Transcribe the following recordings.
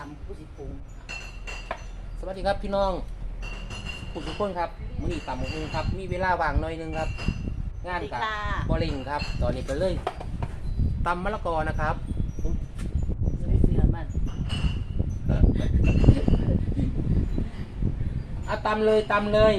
ามผู้สิปรุงสวัสดีครับพี่น้องผู้ทุกคนครับมื้อนี้ต่ำหงครับ มีเวลาว่างหน่อยหนึงครับ งานกับบอลิงครับ ตอนนี้ก็เลยตำมะละกอนะครับจะได้เสือมันเอาตำเลยตำเลย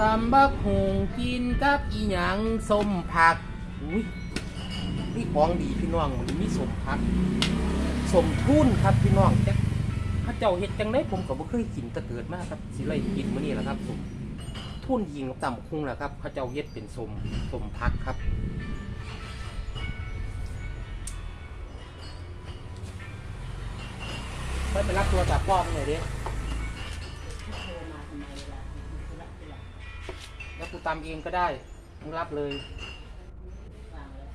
ตำบักหงกินกับอีหยังส้มผักอุ้ยนี่ของดีพี่น้องมันมีส้มผักส้มทุนครับพี่น้องจักเข้าเจ้าเฮ็ดจังได้ผมก็บ่เคยกินแตะเกิดมากครับสิเลกินมื้อนี้แหละครับส้มทุ่นยิงกับตำบักหุงแหละครับข้าเจ้าเฮ็ดเป็นส้มส้มผักครับไปไปรับตัวจากพ่อมาหน่อยดิ กูตำเองก็ได้มึงรับเลยฟังแล้ว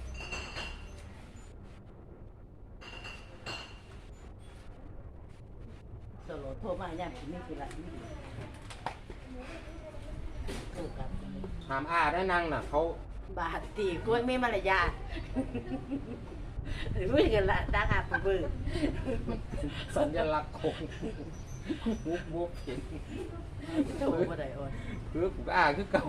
โซโลโทรมาย่างที่นี่ธุระนี่ถูกกับถามอาได้นั่งน่ะเขาบาทตีกล้วยไม่มารยาทหรือวิ่งกันละดังอาปบือสัญลักษณ์ของ บุ๊บบุ๊บเห็นโทรมาได้อ่อนเพื่อกูก็อาคือเก่า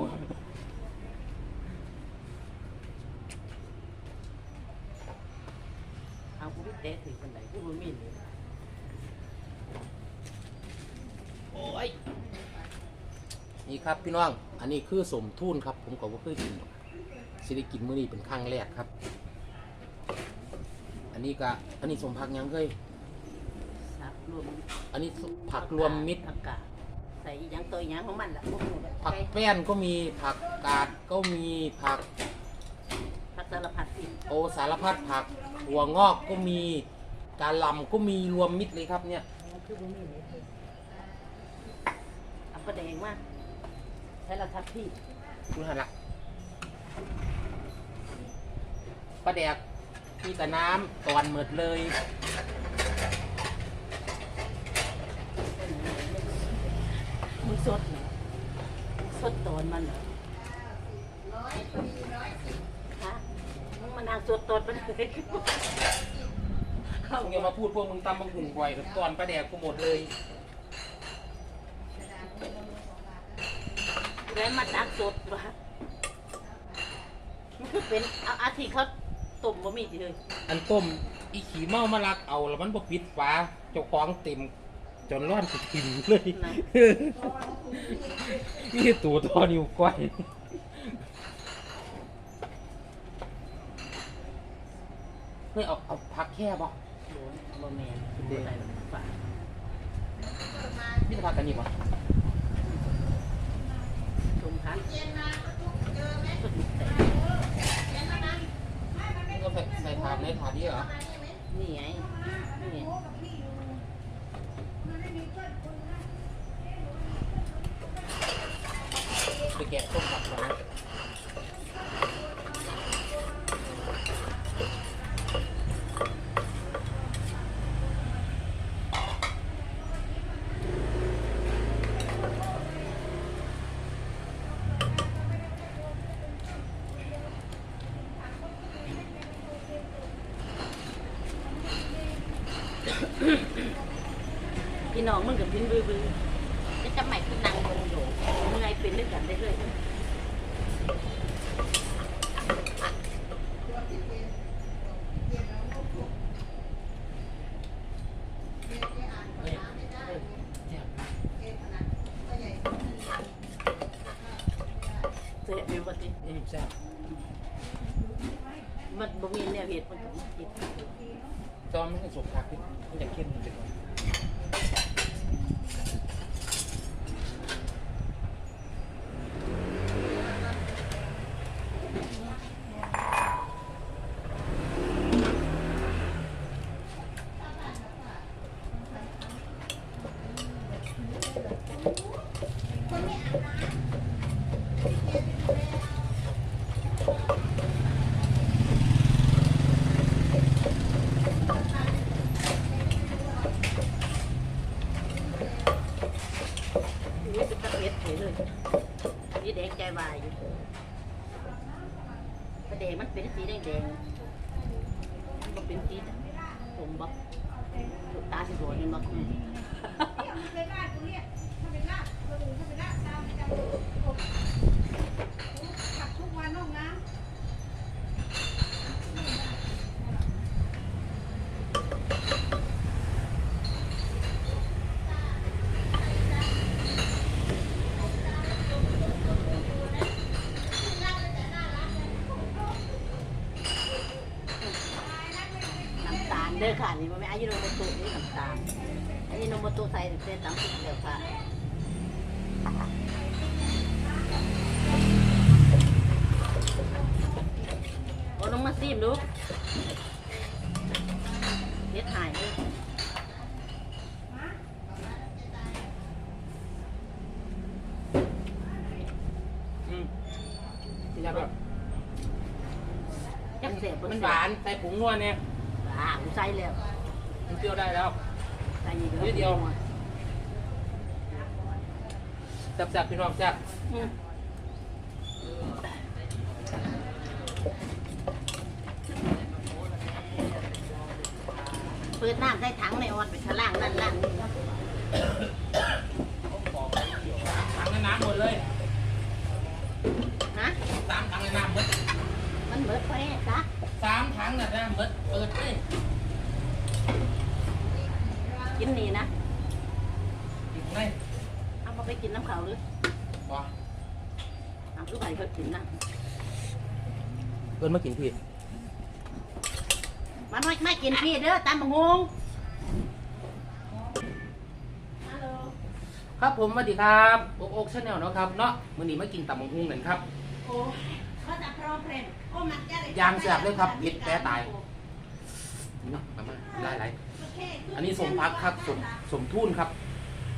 เอากูไปเตะถึงคนไหนกูรู้มีเลยโอ้ยนี่ครับพี่น้อง อันนี้คือสมทุนครับ ผมก็บ่เคยกินหรอกสิได้กินมื้อนี้เป็นครั้งแรกครับ อันนี้ก็อันนี้สมผักยังเคย รวมอันนี้ผักรวมมิตร ผักกาดใส่อีหยังตัวอีหยังของมันล่ะพวกหนูผักแป้นก็มีผักกาดก็มีผักผักสารพัดสิโอสารพัดผักหัวงอกก็มีกาหล่ำก็มีรวมมิตรเลยครับเนี่ยคือบ่มีเลยเอากระแดงมาใช้ละทับพี่ดูหันละปลาแดกมีแต่น้ำตอนหมดเลย มึง สดเหรอมึงสดตอนมันเหรอฮะมึงมานางสดตอนมันเลยเข้ามึงอย่ามาพูดพวกมึงตำบังหุ่นบ่อยกับตอนปลาแดกกูหมดเลยแล้วมาตักสดวะมันคือเป็นเอาอาทิเขาต้มบะหมี่สิเลยอันต้มอีขี่เมามาลักเอาแล้วมันบ่ปิดฝาเจ้าของเต็ม จนร้อนสุดทิมเลย นี่ตัวทอนิ้วก้อยเฮ้ยเอาเอาพักแค่บ่โหบะแมนคืออะไรแบบฝานี่จะพักกันนี่บ่ชมพักสุดแต่นี่ก็ใส่ใส่ถาดในถาดนี้เหรอ นี่ไงนี่ไง ไป แกะต้มผักก่อนนะ พี่น้องมึงกับพินบือบือจะจำใหม่คือนางบงโยมึงไงเป็นด้วยกันได้เลย เฮ้ยเฮ้ยแซ่บ เสียเป็นปฏิ อืม แซ่บมันบ่มีแนวเหตุมันก็มากินจอมไม่ให้สุกผักดิมันจะเข้มจังเลย นี่เป็นตะเพ็ดเยเลยนี่แดงใจวายอยู่กระแดงมันเป็นสีแดงแดงมันเป็นสีสมบักตาสีสวยนี่มาคุยทุกวันน้องน้ำ โอ้ลงมาซีมดูเฮ็ดหายเลยอืมนี่ครับจักเสียบมันหวานใส่ผงนัวเนี่ยอ่ากูใส่แล้วมันเปรี้ยวได้แล้วใส่อีกนิดเดียวแซ่บๆพี่น้องแซ่บ อืมเปิดน้ำใส่ถังในออนไปข้างล่างนั่นล่างนี่ ถังในน้ำหมดเลย นะ สามถังในน้ำหมด มันเบิดไปจ้ะ สามถังน่ะนะหมดเปิดเลย กินนี่นะ อีกไหน เอามา ไปกินน้ำเขาหรือบ่เอาทุกไปเขากินนะเกินมากินพี่มันไม่ไม่กินพี่เด้อตามบังงงฮัลโหลครับผมสวัสดีครับโอ๊กโอ๊กชาแนลเนาะครับเนาะมื้อนี้มากินตับหมูหุ้งกันครับ โอ้ยเขาจะพร้อมเพลนโอ้มันจะได้ยางแสบเลยครับเผ็ดแป๊ะตาย นี่เนาะมามาไล่ไล่อันนี้สมพักครับสมสมทุนครับ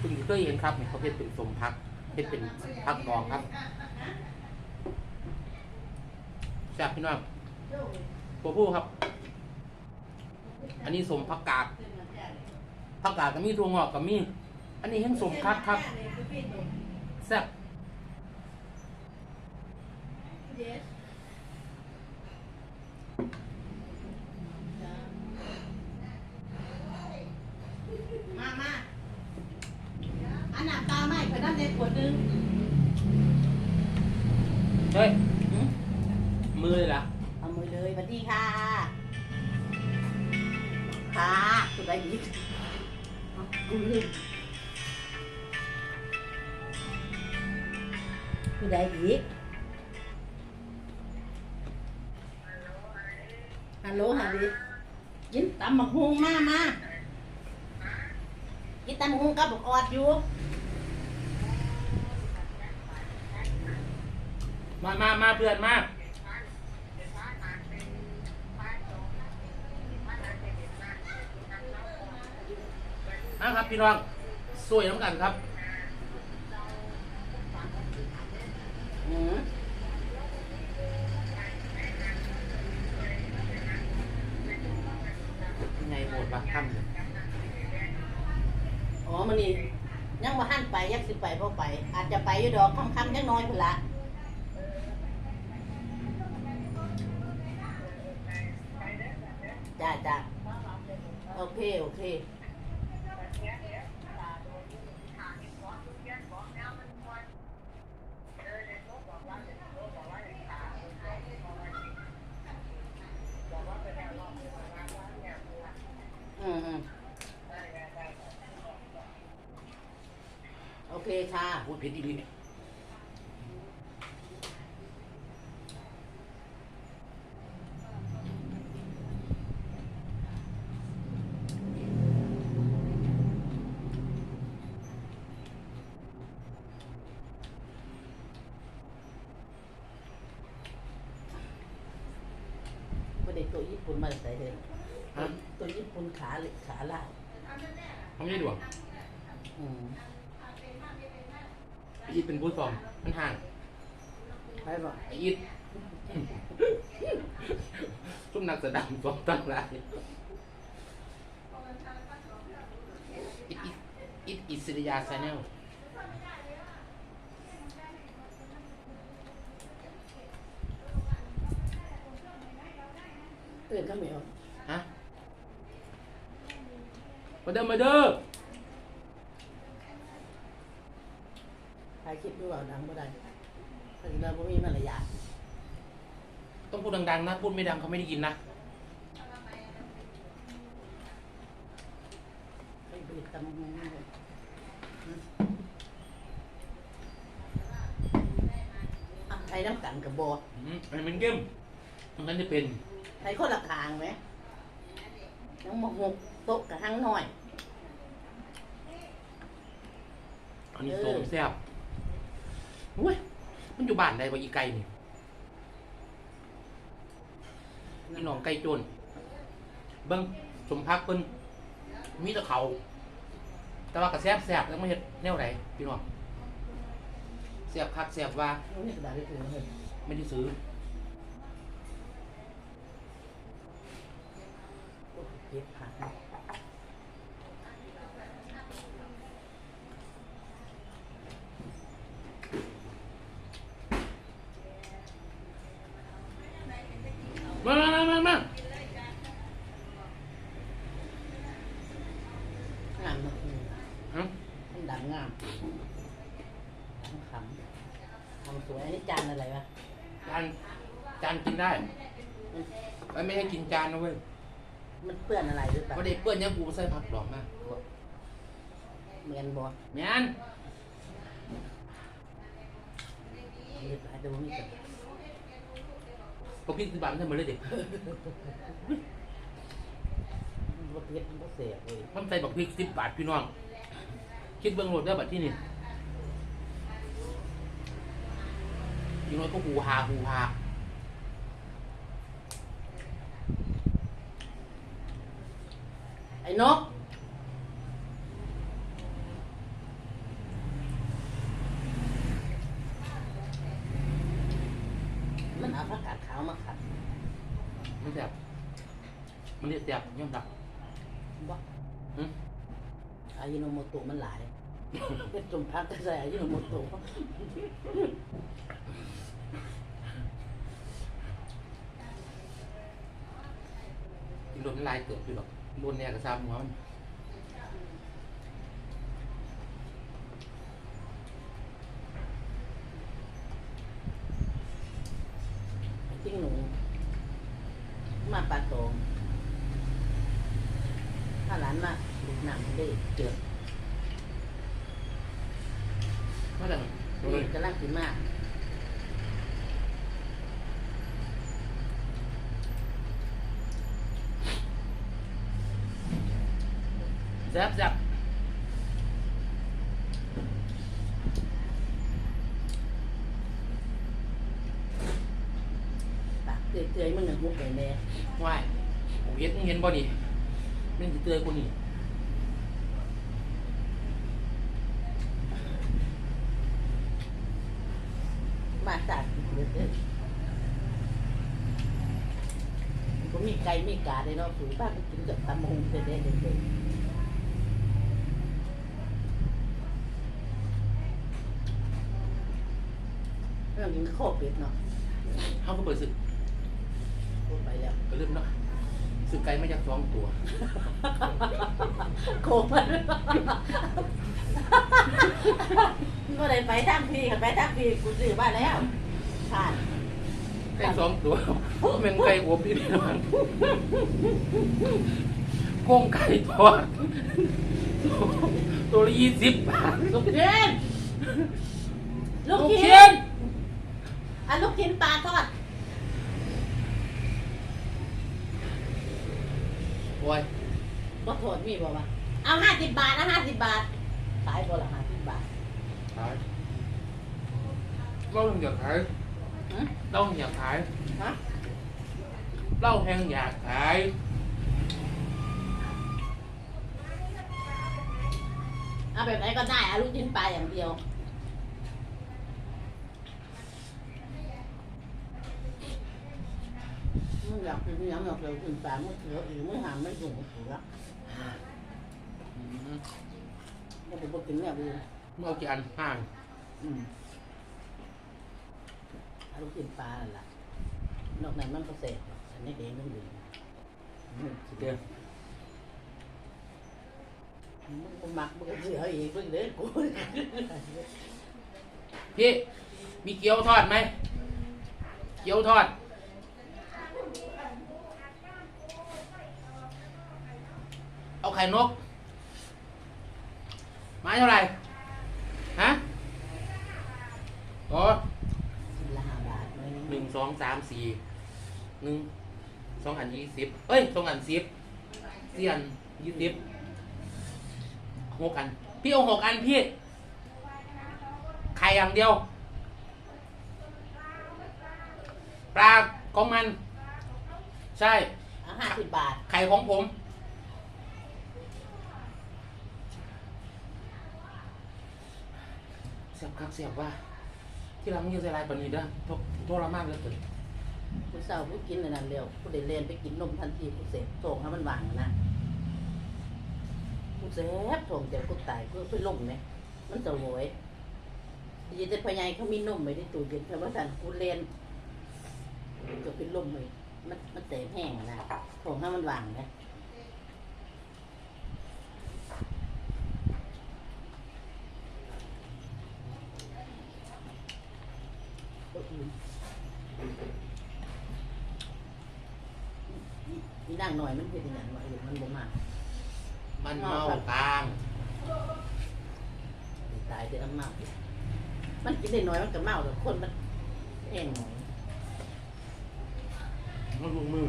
เพิ่งเคยเห็นครับเนี่ยเขาเพชรเป็นสมพักเพชรเป็นพักดองครับแซ่บพี่น้องตัวผู้ครับ อันนี้สมผักกาดผักกาดก็มีตัวงอกก็มี อันนี้แห้งสมคักครับแซ่บามาอันน้ำตาไม่เคยน้ำเด็ดขวดหนึง เเพื่อนมามาครับพี่น้องสวยน้ำกันครับไงโหดปะค่ำเลยอ๋อมันนี่ยังว่าหันไปยักสิไปพอไป อาจจะไปอยู่ดอกค่ำยังน้อยพุ่นละ จ้าจ้าโอเค โอเค อืมอืมโอเคค่ะ พูดผิดอีกเนี่ย ตัวญี่ปุ่นมาใส่เลยตัวญี่ปุ่นขาเหล็กขาลายทำยังไงดีวะอืมอีทเป็นผู้สองมันห่างไปบอกไอ้อีทชุ่มนักแสดงสองตั้งหลายอีทอีทอีทอิสริยาชาแนล เตือนข้าวเหนียวฮะมาเด้อมาเด้อถ่ายคลิปดูว่าดังบ่ได้ถ้าเราบ่มีมารยาทต้องพูดดังๆนะ พูดไม่ดังเขาไม่ได้ยินนะไปเบียดตำมืออะไทยน้ำกันกับบ่อืมอันนี้มันเก้มมันนั้นจะเป็น ไทยคนละทางไหมน้องมหกโต๊ะกับห้างน้อย อันนี้เออ ส้มแซ่บอุ้ย มันอยู่บ้านใดวะอีไก่นี่นี่น้องไก่โจน เบิ้งสมพักเพิ่นมีแต่เขา แต่ว่ากระแซบแซบแล้วไม่เห็นแนวไหนพี่น้องแซบคักแซบว่า นี่กระดาษได้ถึงเลยไม่ได้ซื้อ โอ้ เก็บผักมามามามามางามมากเลยฮะมันดังงามดังขำทำสวยอันนี้จานอะไรวะจานจานกินได้ ไม่ให้กินจานนะเว้ย มันเปื้อนอะไรหรือ เปล่าไม่ได้เปื้อนยังกูใส่ผักหรอกนะเหมือนบ่แม่นเลือดไหลแต่ว่ามีแต่พวกพี่สิบบาทมันทำมาเลยเด็กบ่เผ็ดบ่เสียบเลยมันใส่บักพริกสิบบาทพี่น้อง คิดเบื้องโหลดได้บัตรที่นี่อยังน้อยก็หูหาหูหา ไอ้นก มันเอาผักกาดขาวมาขัดมันแสบมันเรียกแสบย่อมดัก บ่หึ อายิโนโมโตะมันหลายเป็นจมพักก็ใส่อายิโนโมโตะกินรถมันลายเกิดอยู่หรอก โดนเนี่ยกระซับหัวมันจิ้งหนูมาปลาโตงถ้าหลานมาลูกหนังได้เจอ มาดัง นี่กำลังกินมาก แซ่บแซ่บปากเตยๆมันหนึ่งมุกไปแน่ว่ายโอ้ยมึงเห็นบ่นี่ม่งสิเตือนกูนี่มาจากเดือดมันก็มีไก่มีกาได้เนาะสูบ้านก็กินกับตำมงเด็ดๆเด็ดๆ เรื่องกินข้าวเป็ดเนาะเขาก็เปิดศึกพูดไปแล้วก็เริ่มเนาะศึกไกลไม่จากสองตัว โคมันก็เลยไปทั้งพี่กับไปทั้งพี่กูซื้อมาแล้วผ่านไก่สองตัวแม่งไก่อบพี่น้องโค้งไก่ทอดตัวละยี่สิบบาทลูกชิ้นลูกลูกชิ้ชิ้นนอะ ลูกชิ้นปลาทอดโอ้ยบ่โทษมีบ่วะเอาห้าสิบบาทนะห้าสิบบาทขายบ่ละห้าสิบบาทขายเราอยากขายหืมเราอยากขายฮะเราแหงอยากขายเอาแบบไหนก็ได้เอาลูกชิ้นปลาอย่างเดียว มึงอยากกินยังอยากเจอกินปลามึงเสืออีกมึงหามไม่ถูกเสืออืมมึงไปบอกกินเนี่ยดูมึงเอากี่อันห้างอืมเอาลูกชิ้นปลานั่นล่ะ นอกนั้นมันก็เสร็จอันนี้เองต้องดื่มเดี๋ยวมึงบ่มักมึงก็เสืออีกมึงเด้อกูพี่มีเกี๊ยวทอดไหม เกี๊ยวทอด เอาไข่นก ไม้เท่าไหร่ ฮะอ๋อสิบละห้าบาทเลยหนึ่งสองสามสี่หนึ่งสองอันยี่สิบเอ้ยสองอันสิบสี่อันยี่สิบหกอัน พี่เอาหกอันพี่ไข่อย่างเดียว ปลาของมัน ใช่อะห้าสิบบาท ไข่ของผม เสียบ ครับเสียบว่า ที่เราไม่ยืดใส่ลายปานนีเด้อโทษโทษเรามากเลยเกินกูเศร้ากูกินอันนั้นเร็วกูได้เรียนไปกินนมทันทีกูเสพส่งให้มันวางนะกูเสพส่งเดี๋ยวกูตายกูไปลงเนี่ยมันจะโวยยีแต่พยายเขามีนมไว้ในตู้เย็นแต่ว่าสันกูเรียนก็เป็นลมเลยมันมันเตะแห้งนะส่งให้มันวางนะก็อื่น นี่นั่งหน่อยมันเป็นอย่างหน่อยหรือมันบ่มาก มันเมากลาง ตายแต่น้ำเมามันกินได้น้อยมันก็เมาแต่คนมันแห้งหน่อย มันลงมือ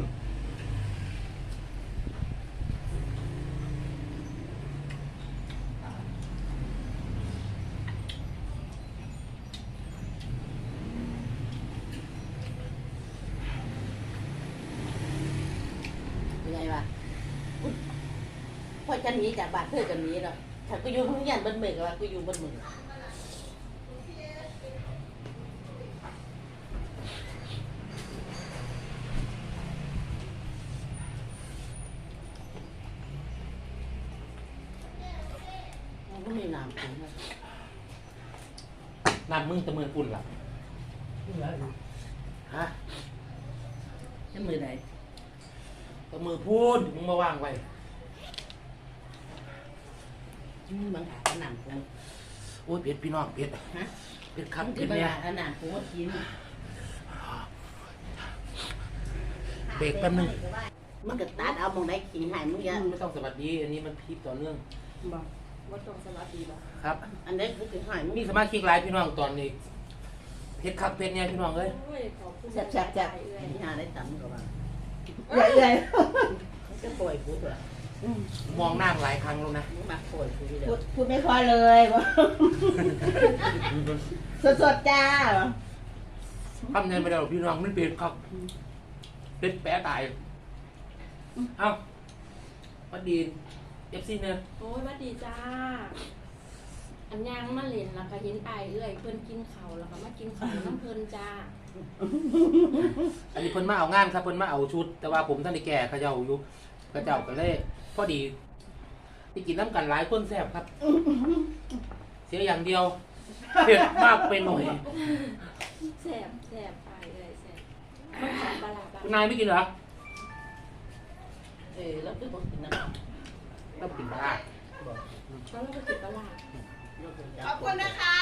เป็นไงวะอุ๊ย พอจะหนีจากบ้านเพื่อกันนี้แล้วถ้ากูอยู่ทั้งยันบนมือก็ว่ากูอยู่บนมือมันก็มีน้ำกินนะน้ำมึงตะมือปุ่นล่ะฮะ จะมือไหน ตะมือพูนมึงมาวางไว้ อืมบางหาขนาดกู โอ้ยเผ็ด พี่น้องเผ็ดฮะ เผ็ดครับที่เผ็ดบางเนี่ยหาขนาดกูว่ากินเบรกแป๊บนึงมันก็ตัดเอามองไหนกินใหายมึงอย่าไม่ต้องสวัสดีอันนี้มันพีคต่อเนื่องบอกว่าตรงสลัดดีป่ะครับ อันนี้คือกินใหายมึงมีสมาชิกหลายพี่น้องตอนนี้เผ็ดครับเผ็ดเนี่ยพี่น้องเอ้ยโอ้ยขอบคุณแซ่บแซ่บแซ่บเอื้อยที่หาได้ตำก็ว่าเอื้อยเอื้อยมันก็ปล่อยกูเถอะ มองหน้าหลายครั้งแล้วนะมึงมาปล่อยกูที่เดียพูวดพูดไม่พอเลยบอกสดๆจ้าทำเงินไปแล้วพี่น้องมันเผ็ดครับเผ็ดแปะตายเอ้าสวัสดีเอฟซีเนี่ยโอ้ยหวัดดีจ้า อันยังมาเล่นแล้วก็เห็นไอายเอื้อยเพิ่นกินข้าวแล้วก็มากินข้าวน้ำเพิ่นจ้า อันนี้เพิ่นมาเอางานครับเพิ่นมาเอาชุด แต่ว่าผมท่านได้แก่เขาเจ้าอยู่เขาเจ้าก็เลย พอดีที่กินน้ำกันหลายคนแซ่บครับ เสียอย่างเดียวเผ็ดมากไปหน่อยแซ่บแซ่บไอายเอื้อยแซ่บมันขอปลาร้าคุณบ้างนายไม่กินเหรอเออแล้วคือบอกกินน้ำต้องกินปลาร้าบอกก็เราก็ติดปลาร้าขอบคุณนะคะ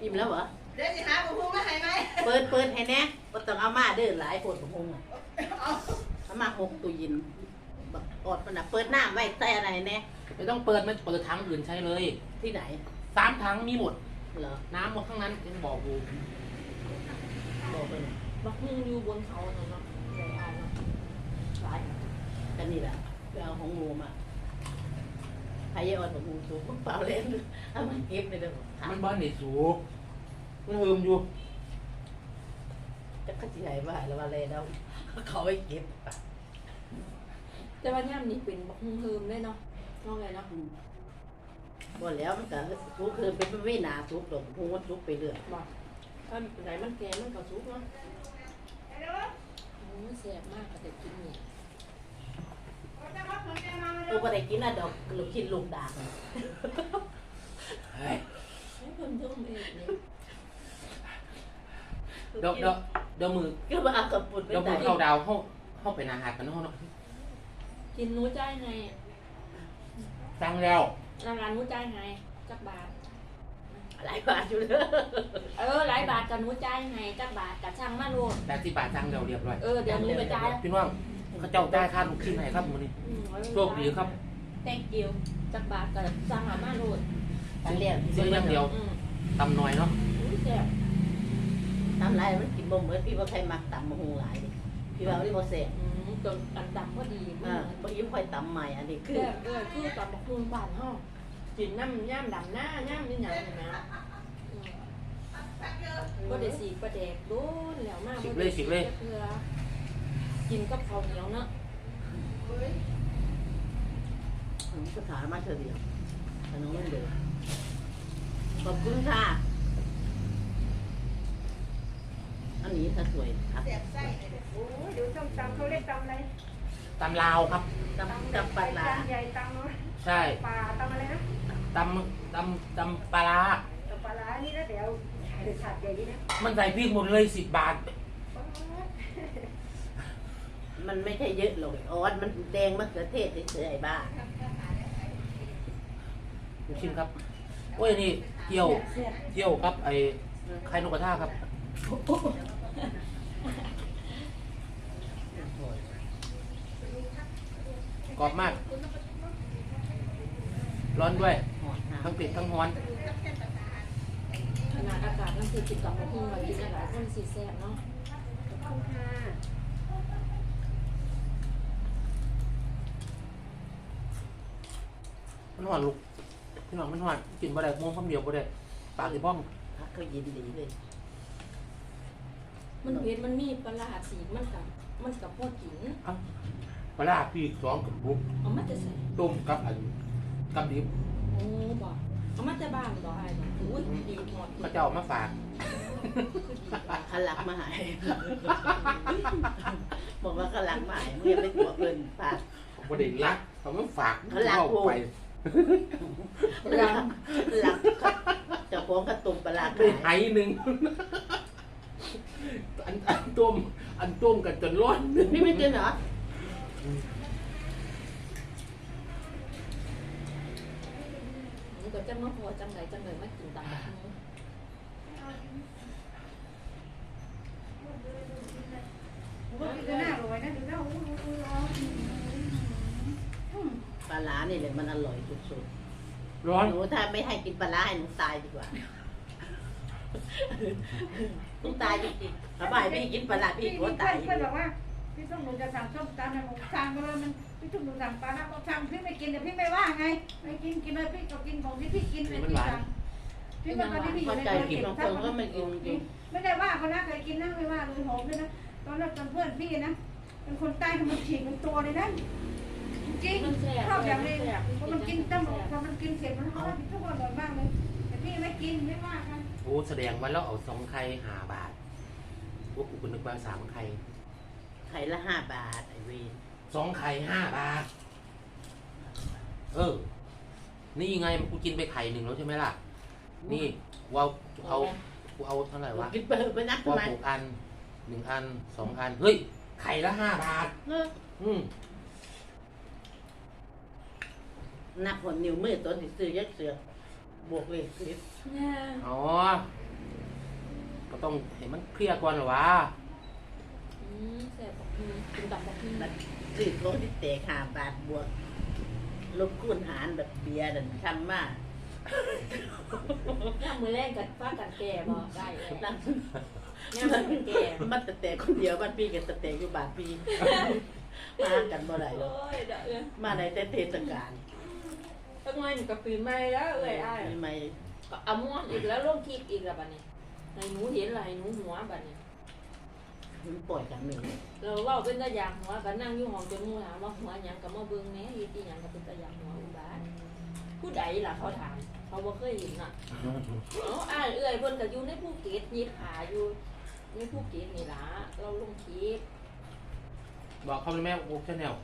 อิ่มแล้วเหรอ เดี๋ยวจะหาบุ้งมาให้ไหมเปิดเปิดให้แน่ก็ต้องเอามาเด้อหลายปวดผมงอะเอามาหกตู้เยิน บักอดมันนะเปิดน้ำไว้ใส่อะไรแน่ไม่ต้องเปิดไม่เปิดถังอื่นใช้เลยที่ไหนสามถังมีหมดเหรอน้ำหมดข้างนั้นยังบอกกูบอกไปหน่อยบักฮุงอยู่บนเขาเนาะเนาะใหญ่อายเนาะหลายกันนี่แหละไปเอาของงูมาพายอดของงูสูงมึงเปล่าเล่นเอามาเก็บเลยเด้อถามมันบ้านนี่สูงมันเฮิมอยู่จะขัดใจว่าแล้วว่าอะไรแล้วเขาไปเก็บ แต่ว่าย่ามนี่เป็นบักฮุงเฮิมเลยเนาะเนาะไงเนาะหมดแล้วมันก็ทุกคือเป็นไม่หนาทุกดอกพุงมันทุกไปเรื่อยบอกถ้าไหนมันแก่มันก็สุกเนาะโอ้ยแซ่บมากก็แต่กินเนี่ยตัวก็ได้กินนะดอกลูกชิ้นลูกด่างเฮ้ยให้เพิ่นเพิ่มเองนี่เดี๋ยวเดี๋ยวเดี๋ยวมือ ก็มาเอากับปุ่นไปเดี๋ยวมืใส่อเข้าดาวเข้าเข้าไปนาหาดกันเนาะเนาะ กินหนูจ่ายให้สั่งแล้ว รางวัลหนูจ่ายให้จักบาท หลายบาทอยู่เลยเออหลายบาทกับหนูจ่ายให้จักบาทกับช่างมาโลด แต่ที่บาทสั่งแล้วเรียบร้อยเออเดี๋ยวหนูไปจ่าย พี่น้องเขาเจ้าจ่ายค่าลูกชิ้นให้ครับมื้อนี้อืมโชคดีครับ thank you จักบาทกับช่างเอามาโลดอันเรียกซื้ออย่างเดียวอืมตำหน่อยเนาะอุ้ยแซ่บทำไรมันกินบ่เหมือนพี่ว่าใครมักตำมะฮุงหลายดิพี่ว่าอันนี้บ่เสร็จอืม จนอันดำพอดีอ่าบ่ยิ้มค่อยตำใหม่อันนี้คือแซ่บเออคือตอนบักหุ่งบ้านเฮากินน้ำย่ามดำหน้าย่ามนี่หยังนี่นะอืมบ่ได้สีประแดกโดนแล้วมากสิบเลยสิบเลย กินกับข้าวเหนียวเนาะผมก็ถามมาเธอเดียวขนมมันเดือขอบคุณค่ะ อันนี้ถ้าสวยครับเสียบไส้เลยเด้อ โอ้ยเดี๋ยวส้มตำเขาเรียกตำอะไรตำลาวครับ ตำกับปลาร้าตำใหญ่ตำอะไรใช่ปลาตำอะไรนะตำตำตำปลาร้าตำปลาร้านี่นะเดี๋ยวเดี๋ยวฉาดใหญ่นี่นะมันใส่พริกหมดเลยสิบบาท มันไม่ใช่เยอะหรอกออสมันแดงมะเขือเทศเฉยๆไอ้บ้าลูกชิ้นครับโอ้ยนี่เกี่ยวเกี่ยวครับไอ้ไข่นกกระทาครับ กรอบมาก ร้อนด้วยหอดทั้งน้ำเผ็ดทั้งร้อน ขนาดอากาศมันคือติดกับบักหุ่งเรากินอะไรคนสีแซ่บเนาะขอบคุณค่ะมันหอนลูกพี่น้องมันหอนกินบ่ได้ม่วงคำเดียวบ่ได้ปากสิบ้องพักก็ยินดีเลย มันเผ็ดมันมีปลาร้าสีมันกับมันกับพอกิน เอ้า ปลาร้าพี่สองกับบุกเอามาจะใส่ต้มกับอันกับดิบโอ้บอกเอามาจะบ้านบอกไอ้บอกอุ้ยดีหมดเขาจะเอามาฝากขลักมาหายบอกว่าขลักมาหายเมื่อไปตัวเพิ่นฝากบ่ได้รักเขามาฝากเขารักเอากูไปหลักหลักเจ้าของกระตุ่มปลาร้าได้ไหหนึ่งอันอันต้มอันต้มกันจนร้อนพี่ไม่กินเหรอมั นก็จะมาพอจังไหนจังไหนมากินตามบักหุ่งก็กินหน้าลอยนะดูแล้วปลาร้านี่แหละมันอร่อยสุดร้อนๆหนูถ้าไม่ให้กินปลาร้าให้หนูตายดีกว่าหนูตายจริงๆถ้าไม่ให้พี่กินปลาร้าพี่พี่ก็เพื่ตาอยนเพื่อนบอกว่า พี่ต้องหนูจะสั่งส้มตำนะผมสั่งไปเลยมันพี่ต้องหนูสั่งปลาร้าบอกสั่งพี่ไม่กินแต่พี่ไม่ว่าไงไม่กินกินเลยพี่ก็กินของที่พี่กินเลยพี่สั่งพี่เป็นคนที่พี่อยู่ในใจธุรกิกินจบางคถ้านก็ไม่กินจริงไม่ได้ว่าเขานะเคยกินนะไม่ว่าเลยหอมเลยนะตอนแรกตอนเพื่อนพี่นะเป็นคนใต้ทำมันฉีกเป็นตัวเลยนะจริงมันแซ่บชอบอย่างนี้แซ่บพอมันกินตั้งพอมันกินเสร็จมันอร่อยทุกคนอร่อยมากเลยแต่พี่ไม่กินไม่ว่ากันโอ้แสดงว่าเราเอาสองไข่ห้าบาทพวกกูก็นึกว่าสามไข่ไข่ละห้าบาทไอเวนสองไข่ห้าบาท เออ นี่ไงกูกินไปไข่หนึ่งแล้วใช่ไหมล่ะ นี่กูเอากูเอากูเอาเท่าไหร่วะกินเปิดไปนักกูทำเอาไมหกอันหนึ่งอันสองอัน เฮ้ย ไข่ละห้าบาท เอออืมนับหัวนิ้วมือตัวที่ซื้อยักเสือบวกเลยสิบเนี่ยอ๋อ ก็ต้องเห็นมันเคลียร์ก่อนเหรอวะอื มแซ่บบักหุ่งกินกับบักหุ่งมันซื้อโลที่แตกห้าบาทบวก ลบคูณหารแบบเบียร์ดันทำมากย่ามมือแรกกับฟ้ากันแก่บ่ได้เลยนั่นย่ามมือกันแก่มันแต่แต่คนเดียวบ้านพี่กับแต่แต่อยู่บ้านพี่มากันบ่ได้หรโอ้อกยเด้อเอ้ยมาในแต่เทศกาลทำไมหนูกับปีใหม่แล้วเอ้ยอ้าย ไม่ไม่ก็เอาม่วนอีกแล้วลงคลิปอีกแล้วบัดนี้ให้หนูเห็นอะไรหนูหัวบัดนี้ มันปล่อยกันหนึ่งเราเว้าเป็นตะยางหัวก็นั่งอยู่ห้องจนหมู่ถามว่าหัวหยังก็มาเบิ่งแหน่เฮ็ดอีหยังก็เป็นตะยางหัวอุบาทผู้ใดล่ะเขาถาม เขาบ่เคยเห็นน่ะเอ้าอ้ายเอ้ยเพิ่นก็อยู่ในภูเก็ตยีขาอยู่ในภูเก็ตนี่ล่ะเราลงคลิปบอกเขาเลยแม่โอ๊กชาแนล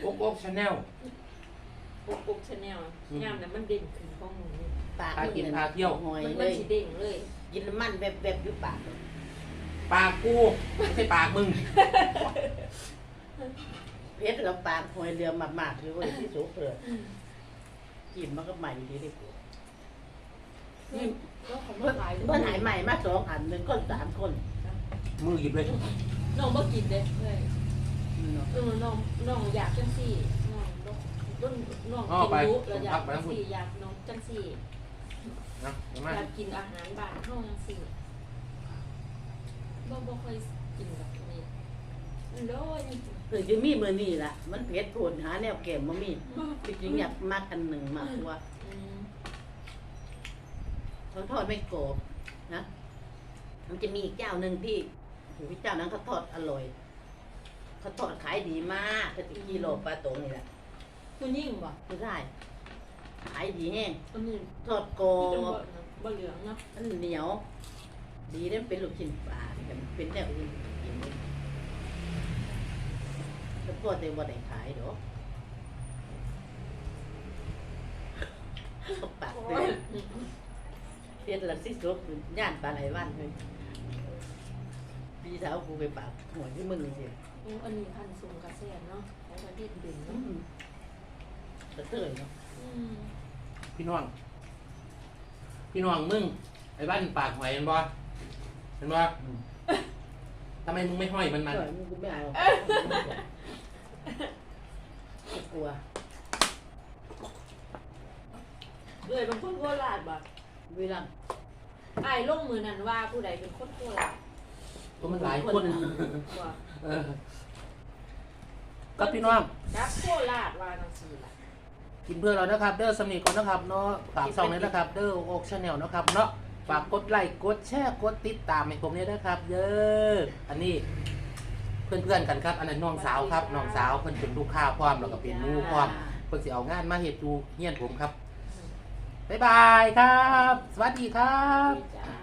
โอ๊กโอ๊กชาแนลปุ๊กปุ๊กชาแนลยามนั้นมันเด่นขึ้นของหนูปากพากินพาเที่ยวหอยมันเลมันยสิเด้งเลย กินมันแบบแบบอยู่ปาก ปากกูไม่ใช่ปากมึงเพชรเราปางหอยเรือมากๆเลยเว้ยที่สุกเลยอืมกินมันก็ใหม่ดีดีกว่านี่แล้วเขาเพิ่มานขายเพิ่นหายใหม่มาสองอันหนึ่งคนสามคนมือหยิบเลยน้องบ่กินเด้เลยเนาะเออน้องน้องอยากจังซี่น้องน้องน้องกินรู้แล้วอยากจังซี่อยากน้องจังซี่นะเห็นไหมอยากกินอาหารบ้านเฮาจังซี่ บ่บ่ค่อยกินแบบนี้โลยเออจะมีมือนี่ล่ะ มันเพชรโผนหาแนวแก้มมามีจริงๆอยากมากอันหนึ่งมากกว่าอืมเขาทอดไม่กรอบนะ มันจะมีอีกเจ้าหนึ่งที่โอ้โหเจ้านั้นเขาทอดอร่อยเขาทอดขายดีมากก็ติกิโลปลาตงนี่แหละผู้หญิงบ่ไม่ได้ขายดีแห้งอันนี้ทอดกรอที่เป็นบบ่บ่เหลืองเนาะ มันเหนียว ดีได้เป็นลูกชิ้นปลา แต่มันเป็นแนวอื่นกินเลยแล้วก็แต่ว่าได้ขายดอกเขาปากเตือนเตือนละสิสุกย่านปลาไหลวันเลยพี่สาวกูไปปากหัวที่มึงนี่สิโอ้อันนี้พันธุ์สูงกระแสเนาะของประเทศอื่นอืเนาะมกระเตือนเนาะอืมพี่น้อง พี่น้องมึงไอ้บ้านปากหอยเห็นบ่เห็นบ่ ทำไมมึงไม่ห้อยมันมันเออมึงกูไม่เอากูกลัวเลยเป็นคนโคราชบ่เวลาไอ้ายลงมือนั่นว่าผู้ใดเป็นคนโคราชก็มันหลายคนว่าเออก็พี่น้อง จักโคราชว่าจังซี่ล่ะกินเพื่อเรานะครับ เด้อสำนีก่อนนะครับเนาะฝากซองนี้นะครับ เด้อโอกชาแนลนะครับเนาะ ฝากกดไลค์กดแชร์กดติดตามให้ผมเนี่ยนะครับเยอะอันนี้เพื่อนๆกันครับ อันนั้นน้องสาวครับน้องสาวเพิ่นเป็นลูกค้าพร้อมแล้วก็เป็นหมูพร้อมเพิ่นสิเอางานมาเฮ็ดดูเฮียนผมครับบ๊ายบายครับ สวัสดีครับ จ้า